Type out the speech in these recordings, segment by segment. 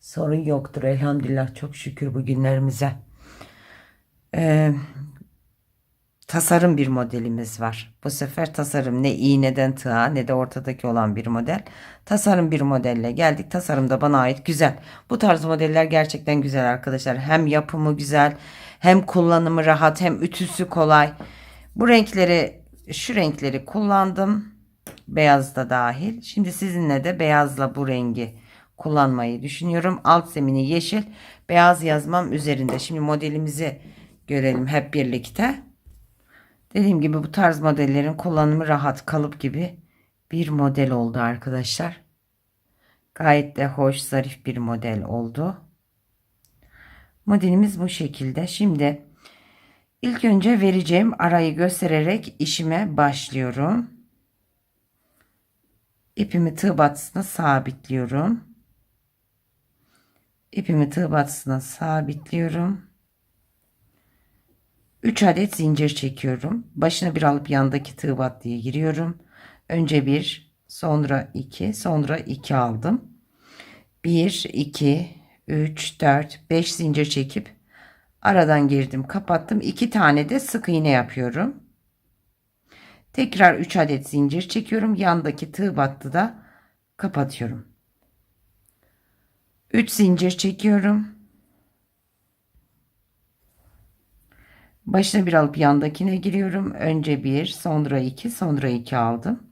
sorun yoktur. Elhamdülillah çok şükür bugünlerimize. Ee, tasarım bir modelimiz var. Bu sefer tasarım ne iğneden tığa ne de ortadaki olan bir model. Tasarım bir modelle geldik. Tasarım da bana ait güzel. Bu tarz modeller gerçekten güzel arkadaşlar. Hem yapımı güzel hem kullanımı rahat hem ütüsü kolay. Bu renkleri şu renkleri kullandım. Beyaz da dahil. Şimdi sizinle de beyazla bu rengi kullanmayı düşünüyorum. Alt zemini yeşil. Beyaz yazmam üzerinde. Şimdi modelimizi görelim hep birlikte. Dediğim gibi bu tarz modellerin kullanımı rahat kalıp gibi bir model oldu arkadaşlar. Gayet de hoş zarif bir model oldu. Modelimiz bu şekilde. Şimdi ilk önce vereceğim arayı göstererek işime başlıyorum. İpimi tığ batısına sabitliyorum. İpimi tığ batısına sabitliyorum. 3 adet zincir çekiyorum. Başına bir alıp yandaki tığ battıya giriyorum. Önce bir, sonra iki, sonra iki aldım. 1, 2, 3, 4, 5 zincir çekip aradan girdim, kapattım. 2 tane de sık iğne yapıyorum. Tekrar 3 adet zincir çekiyorum. Yandaki tığ battı da kapatıyorum. 3 zincir çekiyorum. Başına bir alıp yandakine giriyorum. Önce 1, sonra 2, sonra 2 aldım.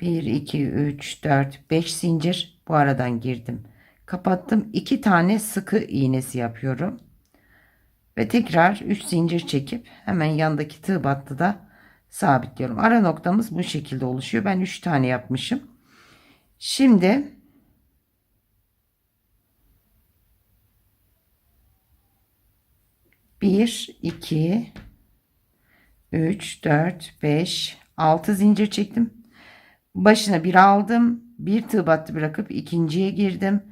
1, 2, 3, 4, 5 zincir bu aradan girdim. Kapattım. 2 tane sıkı iğnesi yapıyorum. Ve tekrar 3 zincir çekip hemen yandaki tığ battı da sabitliyorum. Ara noktamız bu şekilde oluşuyor. Ben 3 tane yapmışım. Şimdi bir, iki, üç, dört, beş, altı zincir çektim. Başına bir aldım. Bir tığ battı bırakıp ikinciye girdim.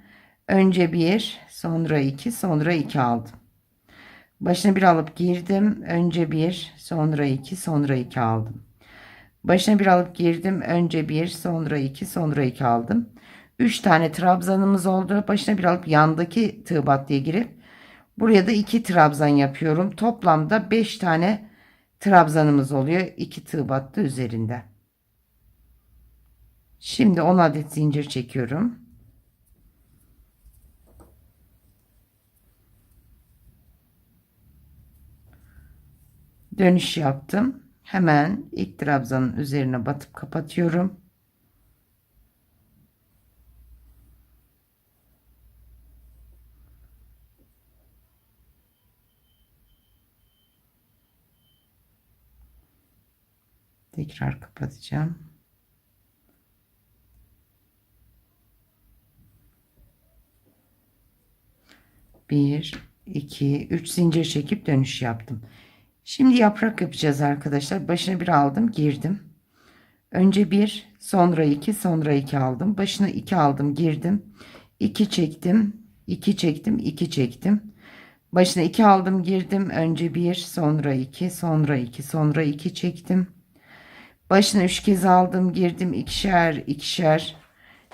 Önce bir, sonra iki, sonra iki aldım. Başına bir alıp girdim. Önce bir, sonra iki, sonra iki aldım. Başına bir alıp girdim. Önce bir, sonra iki, sonra iki aldım. Üç tane trabzanımız oldu. Başına bir alıp yandaki tığ battıya girip buraya da iki trabzan yapıyorum. Toplamda beş tane trabzanımız oluyor. İki tığ battı üzerinde. Şimdi 10 adet zincir çekiyorum. dönüş yaptım. Hemen ilk trabzanın üzerine batıp kapatıyorum. Tekrar kapatacağım. Bir, iki, üç zincir çekip dönüş yaptım. Şimdi yaprak yapacağız arkadaşlar. Başına bir aldım, girdim. Önce bir, sonra iki, sonra iki aldım. Başına iki aldım, girdim. İki çektim, iki çektim, iki çektim. Başına iki aldım, girdim. Önce bir, sonra iki, sonra iki, sonra iki çektim. Başına üç kez aldım, girdim. ikişer, ikişer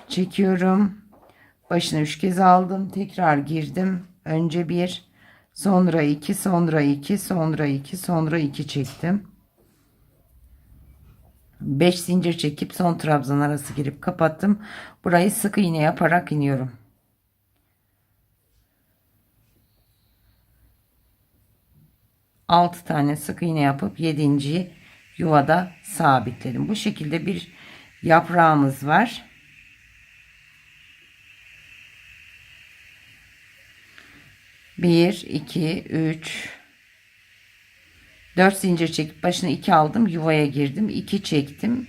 çekiyorum. Başına üç kez aldım, tekrar girdim. Önce bir, Sonra 2, sonra 2, sonra 2, sonra 2 çektim. 5 zincir çekip son trabzan arası girip kapattım. Burayı sık iğne yaparak iniyorum. Altı tane sık iğne yapıp yedinciyi yuvada sabitledim. Bu şekilde bir yaprağımız var. 1 2 3 4 zincir çekip başına 2 aldım yuvaya girdim 2 çektim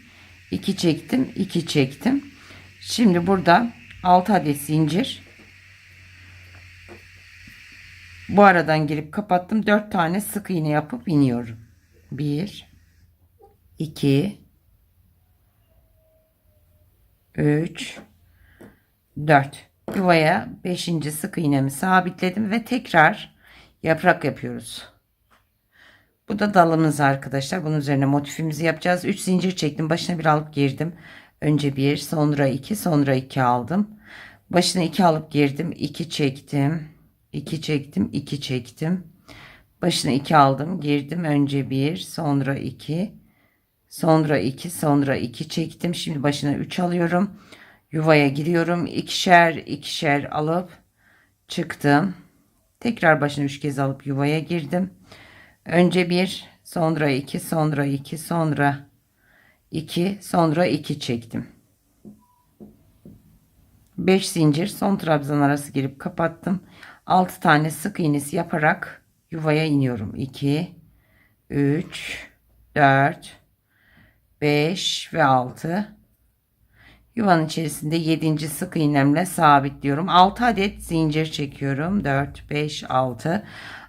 2 çektim 2 çektim şimdi burada 6 adet zincir Bu aradan girip kapattım. 4 tane sık iğne yapıp iniyorum. 1 2 3 4 yuvaya 5. sık iğnemi sabitledim ve tekrar yaprak yapıyoruz. Bu da dalımız arkadaşlar. Bunun üzerine motifimizi yapacağız. 3 zincir çektim. Başına bir alıp girdim. Önce bir, sonra iki, sonra iki aldım. Başına iki alıp girdim. 2 çektim. 2 çektim. 2 çektim. Başına iki aldım. Girdim. Önce bir, sonra iki, sonra iki, sonra iki çektim. Şimdi başına 3 alıyorum. Yuvaya giriyorum. ikişer ikişer alıp çıktım. Tekrar başına 3 kez alıp yuvaya girdim. Önce bir, sonra iki, sonra iki, sonra iki, sonra iki çektim. 5 zincir son trabzan arası girip kapattım. 6 tane sık iğnesi yaparak yuvaya iniyorum. 2 3 4 5 ve 6 Yuvanın içerisinde 7. sık iğnemle sabitliyorum. 6 adet zincir çekiyorum. 4 5 6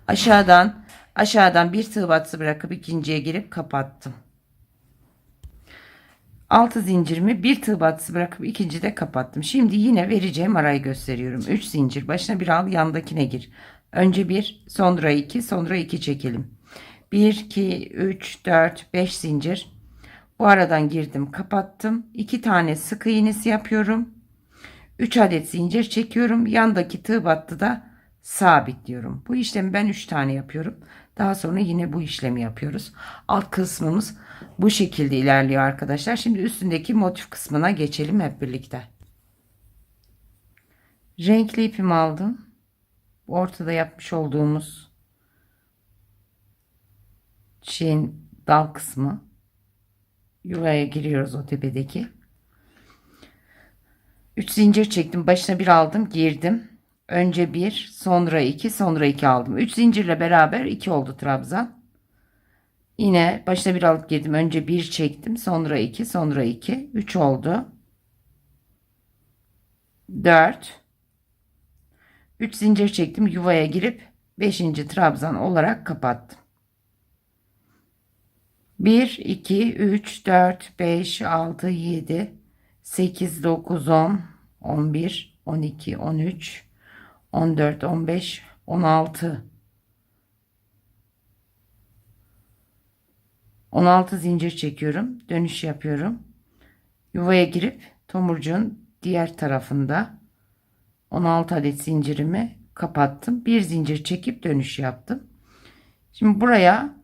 aşağıdan aşağıdan bir tığ batısı bırakıp ikinciye girip kapattım. 6 zincirimi bir tığ batısı bırakıp ikincide kapattım. Şimdi yine vereceğim arayı gösteriyorum. 3 zincir başına bir al yandakine gir. Önce 1 sonra 2 sonra 2 çekelim. 1 2 3 4 5 zincir. Bu aradan girdim kapattım. 2 tane sık iğnesi yapıyorum. 3 adet zincir çekiyorum. Yandaki tığ battı da sabitliyorum. Bu işlemi ben 3 tane yapıyorum. Daha sonra yine bu işlemi yapıyoruz. Alt kısmımız bu şekilde ilerliyor arkadaşlar. Şimdi üstündeki motif kısmına geçelim hep birlikte. Renkli ipimi aldım. Ortada yapmış olduğumuz şeyin dal kısmı. Yuvaya giriyoruz o tepedeki. 3 zincir çektim. Başına bir aldım. Girdim. Önce 1, sonra 2, sonra 2 aldım. 3 zincirle beraber 2 oldu trabzan. Yine başına bir alıp girdim. Önce 1 çektim. Sonra 2, sonra 2. 3 oldu. 4. 3 zincir çektim. Yuvaya girip 5. trabzan olarak kapattım. 1, 2, 3, 4, 5, 6, 7, 8, 9, 10, 11, 12, 13, 14, 15, 16. 16 zincir çekiyorum. Dönüş yapıyorum. Yuvaya girip tomurcuğun diğer tarafında 16 adet zincirimi kapattım. Bir zincir çekip dönüş yaptım. Şimdi buraya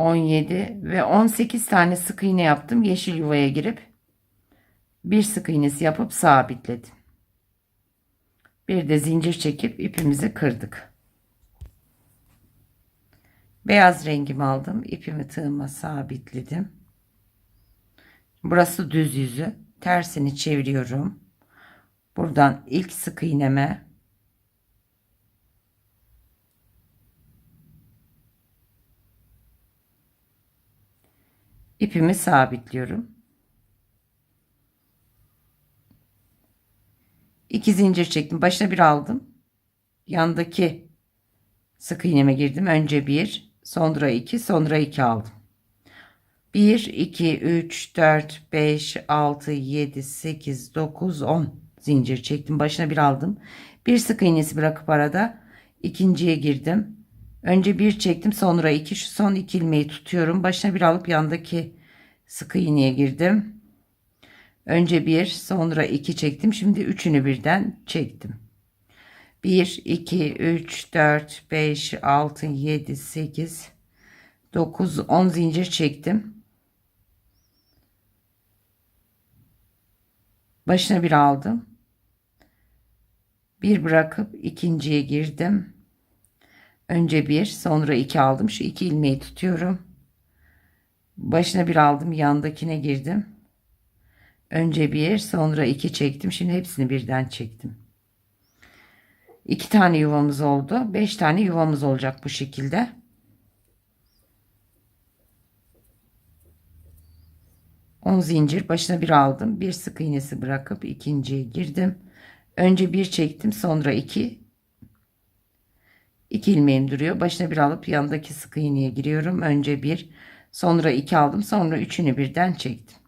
17 ve 18 tane sık iğne yaptım. Yeşil yuvaya girip bir sık iğnesi yapıp sabitledim. Bir de zincir çekip ipimizi kırdık. Beyaz rengimi aldım. ipimi tığıma sabitledim. Burası düz yüzü. Tersini çeviriyorum. Buradan ilk sık iğneme ipimi sabitliyorum. İki zincir çektim. Başına bir aldım. Yandaki sık iğneme girdim. Önce bir, sonra 2 sonra 2 aldım 1 2 3 4 5 6 7 8 9 10 zincir çektim başına bir aldım bir sık iğnesi bırakıp arada ikinciye girdim önce bir çektim sonra iki şu son iki ilmeği tutuyorum başına bir alıp yandaki sık iğneye girdim önce bir sonra iki çektim şimdi üçünü birden çektim 1, 2, 3, 4, 5, 6, 7, 8, 9, 10 zincir çektim. Başına bir aldım. Bir bırakıp ikinciye girdim. Önce bir sonra iki aldım. Şu iki ilmeği tutuyorum. Başına bir aldım. Yandakine girdim. Önce bir sonra iki çektim. Şimdi hepsini birden çektim. İki tane yuvamız oldu. Beş tane yuvamız olacak bu şekilde. On zincir başına bir aldım. Bir sık iğnesi bırakıp ikinciye girdim. Önce bir çektim sonra iki. İki ilmeğim duruyor. Başına bir alıp yandaki sık iğneye giriyorum. Önce bir sonra iki aldım. Sonra üçünü birden çektim.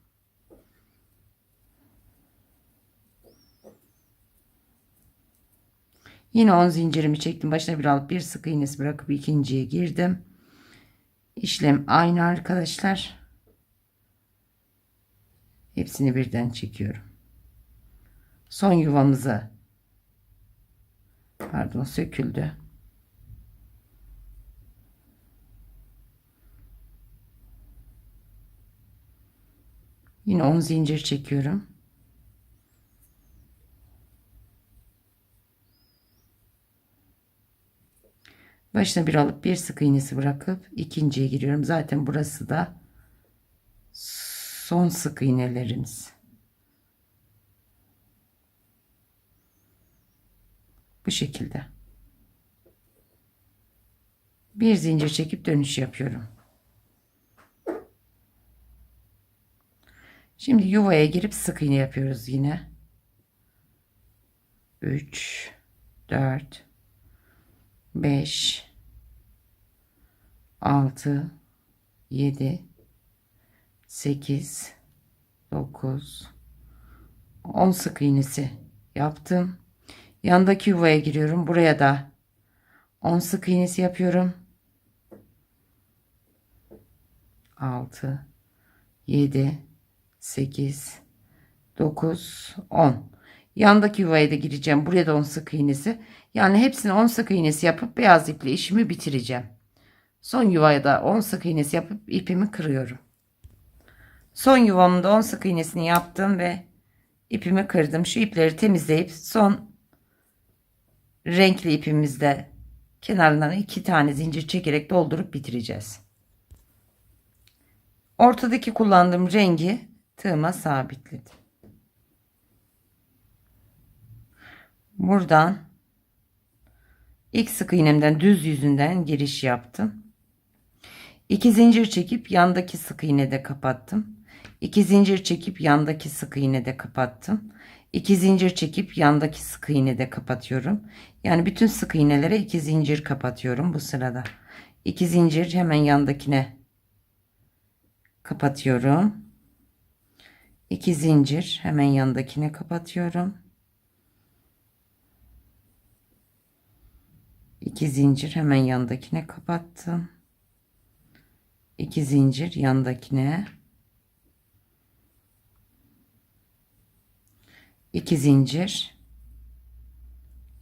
Yine 10 zincirimi çektim. Başına bir alıp bir sık iğnesi bırakıp ikinciye girdim. İşlem aynı arkadaşlar. Hepsini birden çekiyorum. Son yuvamıza pardon söküldü. Yine 10 zincir çekiyorum. Başına bir alıp bir sık iğnesi bırakıp ikinciye giriyorum. Zaten burası da son sık iğnelerimiz. Bu şekilde. Bir zincir çekip dönüş yapıyorum. Şimdi yuvaya girip sık iğne yapıyoruz yine. 3 4 5 6 7 8 9 10 sık iğnesi yaptım. Yandaki yuvaya giriyorum. Buraya da 10 sık iğnesi yapıyorum. 6 7 8 9 10 Yandaki yuvaya da gireceğim. Buraya da 10 sık iğnesi. Yani hepsini 10 sık iğnesi yapıp beyaz iple işimi bitireceğim. Son yuvaya da 10 sık iğnesi yapıp ipimi kırıyorum. Son yuvamda 10 sık iğnesini yaptım ve ipimi kırdım. Şu ipleri temizleyip son renkli ipimizde kenarlarına iki tane zincir çekerek doldurup bitireceğiz. Ortadaki kullandığım rengi tığıma sabitledim. Buradan ilk sık iğnemden düz yüzünden giriş yaptım. 2 zincir çekip yandaki sık iğnede kapattım. 2 zincir çekip yandaki sık iğnede kapattım. 2 zincir çekip yandaki sık iğnede kapatıyorum. Yani bütün sık iğnelere 2 zincir kapatıyorum bu sırada. 2 zincir hemen yandakine kapatıyorum. 2 zincir hemen yandakine kapatıyorum. 2 zincir hemen yandakine kapattım. 2 zincir yandakine 2 zincir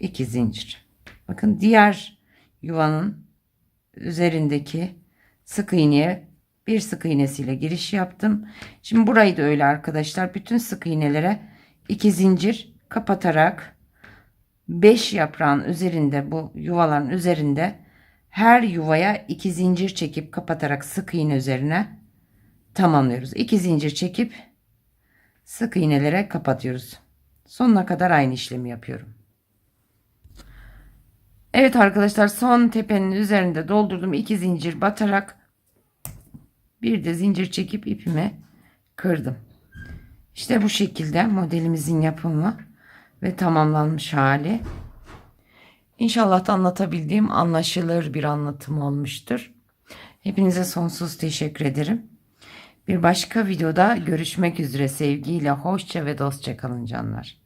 2 zincir. Bakın diğer yuvanın üzerindeki sık iğneye bir sık iğnesiyle giriş yaptım. Şimdi burayı da öyle arkadaşlar. Bütün sık iğnelere 2 zincir kapatarak 5 yaprağın üzerinde bu yuvaların üzerinde her yuvaya 2 zincir çekip kapatarak sık iğne üzerine tamamlıyoruz. 2 zincir çekip sık iğnelere kapatıyoruz. Sonuna kadar aynı işlemi yapıyorum. Evet arkadaşlar son tepenin üzerinde doldurdum. 2 zincir batarak bir de zincir çekip ipimi kırdım. İşte bu şekilde modelimizin yapımı ve tamamlanmış hali. İnşallah da anlatabildiğim anlaşılır bir anlatım olmuştur. Hepinize sonsuz teşekkür ederim. Bir başka videoda görüşmek üzere sevgiyle hoşça ve dostça kalın canlar.